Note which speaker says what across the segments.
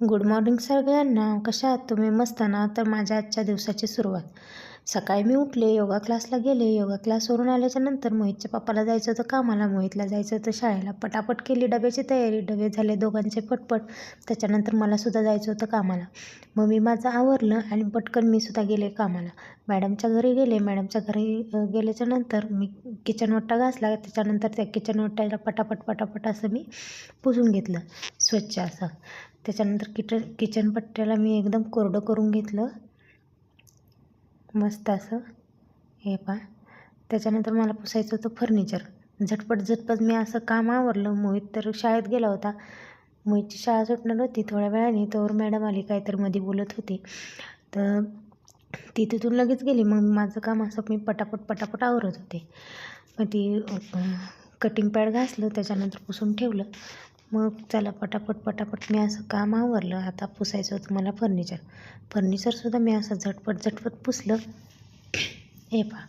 Speaker 1: Good morning सगळ्यांना. कशा आहात? तुम्ही मस्त ना? तर माझ्या आजच्या दिवसाची सुरुवात. सकाळी मी उठले योगा क्लासला गेले. योगा क्लासवरून आल्याच्यानंतर मोहितच्या पप्पाला जायचं होतं कामाला. मोहितला जायचं होतं शाळेला. पटापट केली डब्याची तयारी. डबे झाले दोघांचे पटपट. त्याच्यानंतर मलासुद्धा जायचं होतं कामाला. मग मी माझं आवरलं आणि पटकन मी सुद्धा गेले कामाला. मॅडमच्या घरी गेले. मॅडमच्या घरी गेल्याच्यानंतर गेल्याच्यानंतर मी किचन ओटा घासला. त्याच्यानंतर त्या किचन ओट्याला पटापट पटापट असं मी पुसून घेतलं. स्वच्छ असं. त्याच्यानंतर किचन किचन पट्ट्याला मी एकदम कोरडं करून घेतलं. मस्त असं. हे पा त्याच्यानंतर मला पुसायचं होतं फर्निचर झटपट झटपट मी असं काम आवरलं. मोहित तर शाळेत गेला होता. मोहितची शाळा सुटणार होती थोड्या वेळाने. तोवर मॅडम आली काहीतरी मध्ये बोलत होती. तर ती तिथून लगेच गेली. मग माझं काम असं मी पटापट पटापट आवरत होते. मग ती कटिंग पॅड घासलं. त्याच्यानंतर पुसून ठेवलं. मग चला पटापट पटापट मी असं काम आवरलं. आता पुसायचं होतं मला फर्निचर फर्निचरसुद्धा मी असं झटपट झटपट पुसलं. हे पहा.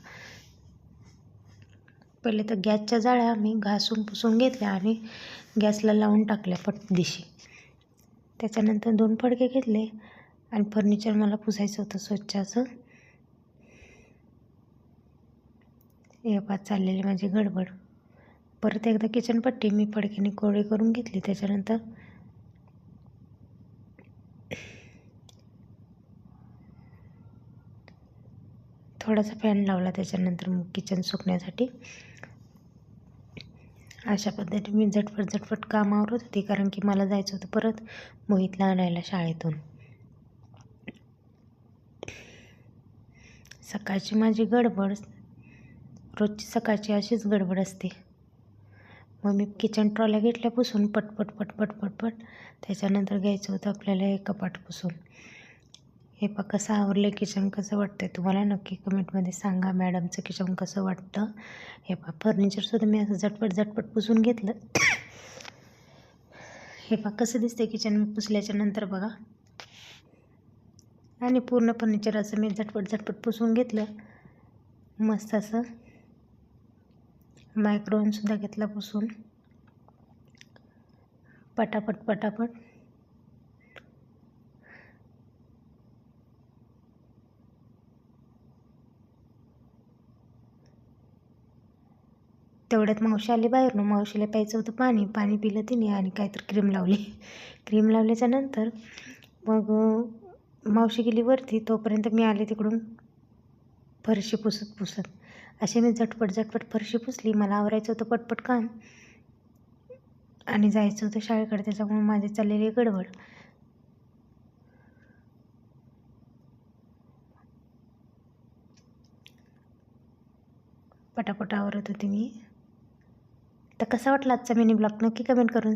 Speaker 1: पहिले तर गॅसच्या जाळ्या मी घासून पुसून घेतल्या आणि गॅसला लावून टाकल्या पट दिशी त्याच्यानंतर दोन फडके घेतले आणि फर्निचर मला पुसायचं होतं स्वच्छ असं हे पा चाललेली माझी गडबड. परत एकदा किचनपट्टी मी फडक्याने कोरडी करून घेतली. त्याच्यानंतर थोडासा फॅन लावला. त्याच्यानंतर मग किचन सुकण्यासाठी अशा पद्धतीने मी झटपट झटपट काम आवरत होती. कारण की मला जायचं होतं परत मोहितला आणायला शाळेतून. सकाळची माझी गडबड रोजची सकाळची अशीच गडबड असते. मग मी किचन ट्रॉल्या घेतल्या पुसून पटपट पटपट पटपट त्याच्यानंतर घ्यायचं होतं आपल्याला हे कपाट पुसून हे पा कसं आवरलं किचन कसं वाटतंय तुम्हाला? नक्की कमेंटमध्ये सांगा मॅडमचं किचन कसं वाटतं. हे पा फर्निचरसुद्धा मी असं झटपट झटपट पुसून घेतलं. हे पा कसं दिसतं किचन पुसल्याच्या नंतर बघा. आणि पूर्ण फर्निचर असं मी झटपट झटपट पुसून घेतलं. मस्त असं. मायक्रोवनसुद्धा घेतला पुसून. पटापट पटापट. तेवढ्यात मावशी आली बाहेरून. मावशीला प्यायचं होतं पाणी. पाणी पिलं तिने आणि काहीतरी क्रीम लावली. क्रीम लावल्याच्या नंतर मग मावशी गेली वरती. तोपर्यंत मी आले तिकडून फरशी पुसत पुसत. असे मी झटपट झटपट फरशी पुसली. मला आवरायचं होतं पटपट काम. आणि जायचं होतं शाळेकडे. त्याच्यामुळे माझी चाललेली गडबड. पटापट आवरत होते मी. तर कसा वाटला आजचा मिनी ब्लॉग नक्की कमेंट करून